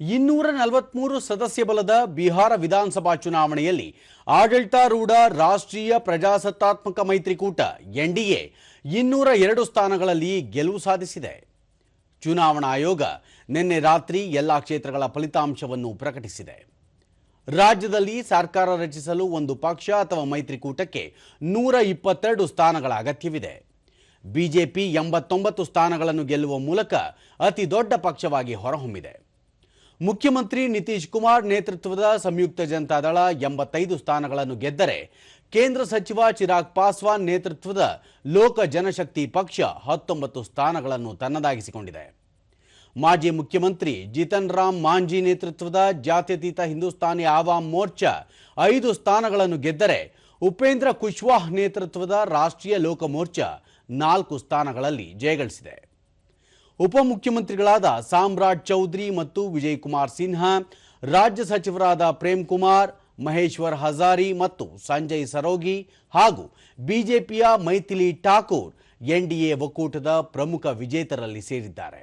ಇನ್ನೂರ ನಲವತ್ಮೂರು ಸದಸ್ಯ ಬಲದ ಬಿಹಾರ ವಿಧಾನಸಭಾ ಚುನಾವಣೆಯಲ್ಲಿ ಆಡಳಿತಾರೂಢ ರಾಷ್ಟ್ರೀಯ ಪ್ರಜಾಸತ್ತಾತ್ಮಕ ಮೈತ್ರಿಕೂಟ ಎನ್ಡಿಎ ಇನ್ನೂರ ಎರಡು ಸ್ಥಾನಗಳಲ್ಲಿ ಗೆಲುವು ಸಾಧಿಸಿದೆ. ಚುನಾವಣಾ ಆಯೋಗ ನಿನ್ನೆ ರಾತ್ರಿ ಎಲ್ಲಾ ಕ್ಷೇತ್ರಗಳ ಫಲಿತಾಂಶವನ್ನು ಪ್ರಕಟಿಸಿದೆ. ರಾಜ್ಯದಲ್ಲಿ ಸರ್ಕಾರ ರಚಿಸಲು ಒಂದು ಪಕ್ಷ ಅಥವಾ ಮೈತ್ರಿಕೂಟಕ್ಕೆ ನೂರ ಇಪ್ಪತ್ತೆರಡು ಸ್ಥಾನಗಳ ಅಗತ್ಯವಿದೆ. ಬಿಜೆಪಿ ಎಂಬತ್ತೊಂಬತ್ತು ಸ್ಥಾನಗಳನ್ನು ಗೆಲ್ಲುವ ಮೂಲಕ ಅತಿ ದೊಡ್ಡ ಪಕ್ಷವಾಗಿ ಹೊರಹೊಮ್ಮಿದೆ. ಮುಖ್ಯಮಂತ್ರಿ ನಿತೀಶ್ ಕುಮಾರ್ ನೇತೃತ್ವದ ಸಂಯುಕ್ತ ಜನತಾದಳ ಎಂಬತ್ತೈದು ಸ್ಥಾನಗಳನ್ನು ಗೆದ್ದರೆ ಕೇಂದ್ರ ಸಚಿವ ಚಿರಾಗ್ ಪಾಸ್ವಾನ್ ನೇತೃತ್ವದ ಲೋಕ ಜನಶಕ್ತಿ ಪಕ್ಷ ಹತ್ತೊಂಬತ್ತು ಸ್ಥಾನಗಳನ್ನು ತನ್ನದಾಗಿಸಿಕೊಂಡಿದೆ. ಮಾಜಿ ಮುಖ್ಯಮಂತ್ರಿ ಜಿತನ್ ರಾಮ್ ಮಾಂಜಿ ನೇತೃತ್ವದ ಜಾತ್ಯತೀತ ಹಿಂದೂಸ್ತಾನಿ ಆವಾಮ್ ಮೋರ್ಚಾ ಐದು ಸ್ಥಾನಗಳನ್ನು ಗೆದ್ದರೆ ಉಪೇಂದ್ರ ಕುಶ್ವಾಹ್ ನೇತೃತ್ವದ ರಾಷ್ಟ್ರೀಯ ಲೋಕ ಮೋರ್ಚಾ ನಾಲ್ಕು ಸ್ಥಾನಗಳಲ್ಲಿ ಜಯಗಳಿಸಿದೆ. ಉಪಮುಖ್ಯಮಂತ್ರಿಗಳಾದ ಸಾಮ್ರಾಟ್ ಚೌಧರಿ ಮತ್ತು ವಿಜಯ್ ಕುಮಾರ್ ಸಿನ್ಹಾ, ರಾಜ್ಯ ಸಚಿವರಾದ ಪ್ರೇಮ್ ಕುಮಾರ್ ಮಹೇಶ್ವರ್ ಹಜಾರಿ ಮತ್ತು ಸಂಜಯ್ ಸರೋಗಿ ಹಾಗೂ ಬಿಜೆಪಿಯ ಮೈಥಿಲಿ ಠಾಕೂರ್ ಎನ್ಡಿಎ ಒಕ್ಕೂಟದ ಪ್ರಮುಖ ವಿಜೇತರಲ್ಲಿ ಸೇರಿದ್ದಾರೆ.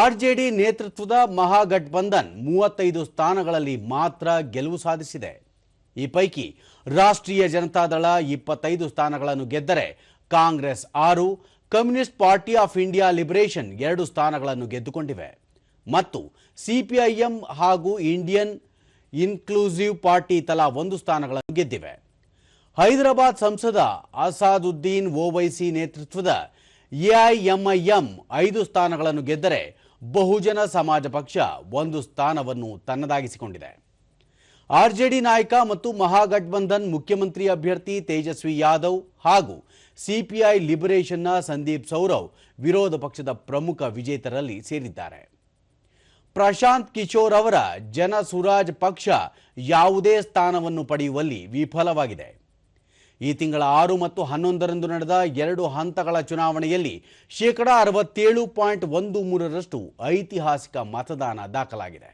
ಆರ್ಜೆಡಿ ನೇತೃತ್ವದ ಮಹಾಗಠಬಂಧನ್ ಮೂವತ್ತೈದು ಸ್ಥಾನಗಳಲ್ಲಿ ಮಾತ್ರ ಗೆಲುವು ಸಾಧಿಸಿದೆ. ಈ ಪೈಕಿ ರಾಷ್ಟ್ರೀಯ ಜನತಾದಳ ಇಪ್ಪತ್ತೈದು ಸ್ಥಾನಗಳನ್ನು ಗೆದ್ದರೆ ಕಾಂಗ್ರೆಸ್ ಆರು communist party of India liberation ಎರಡು ಸ್ಥಾನಗಳನ್ನು ಗೆದ್ದುಕೊಂಡಿವೆ. ಮತ್ತು ಸಿಪಿಐಎಂ ಹಾಗೂ ಇಂಡಿಯನ್ ಇನ್ಕ್ಲೂಸಿವ್ ಪಾರ್ಟಿ ತಲಾ ಒಂದು ಸ್ಥಾನಗಳನ್ನು ಗೆದ್ದಿವೆ. ಹೈದರಾಬಾದ್ ಸಂಸದ ಅಸಾದುದ್ದೀನ್ ಓವೈಸಿ ನೇತೃತ್ವದ ಎಐಎಂಐಎಂ ಐದು ಸ್ಥಾನಗಳನ್ನು ಗೆದ್ದರೆ ಬಹುಜನ ಸಮಾಜ ಪಕ್ಷ ಒಂದು ಸ್ಥಾನವನ್ನು ತನ್ನದಾಗಿಸಿಕೊಂಡಿದೆ. ಆರ್ಜೆಡಿ ನಾಯಕ ಮತ್ತು ಮಹಾಗಠಬಂಧನ್ ಮುಖ್ಯಮಂತ್ರಿ ಅಭ್ಯರ್ಥಿ ತೇಜಸ್ವಿ ಯಾದವ್ ಹಾಗೂ ಸಿಪಿಐ ಲಿಬರೇಷನ್ನ ಸಂದೀಪ್ ಸೌರವ್ ವಿರೋಧ ಪಕ್ಷದ ಪ್ರಮುಖ ವಿಜೇತರಲ್ಲಿ ಸೇರಿದ್ದಾರೆ. ಪ್ರಶಾಂತ್ ಕಿಶೋರ್ ಅವರ ಜನ ಸುರಾಜ್ ಪಕ್ಷ ಯಾವುದೇ ಸ್ಥಾನವನ್ನು ಪಡೆಯುವಲ್ಲಿ ವಿಫಲವಾಗಿದೆ. ಈ ತಿಂಗಳ ಆರು ಮತ್ತು ಹನ್ನೊಂದರಂದು ನಡೆದ ಎರಡು ಹಂತಗಳ ಚುನಾವಣೆಯಲ್ಲಿ ಶೇಕಡಾ ಅರವತ್ತೇಳು ಪಾಯಿಂಟ್ ಒಂದು ಮೂರರಷ್ಟು ಐತಿಹಾಸಿಕ ಮತದಾನ ದಾಖಲಾಗಿದೆ.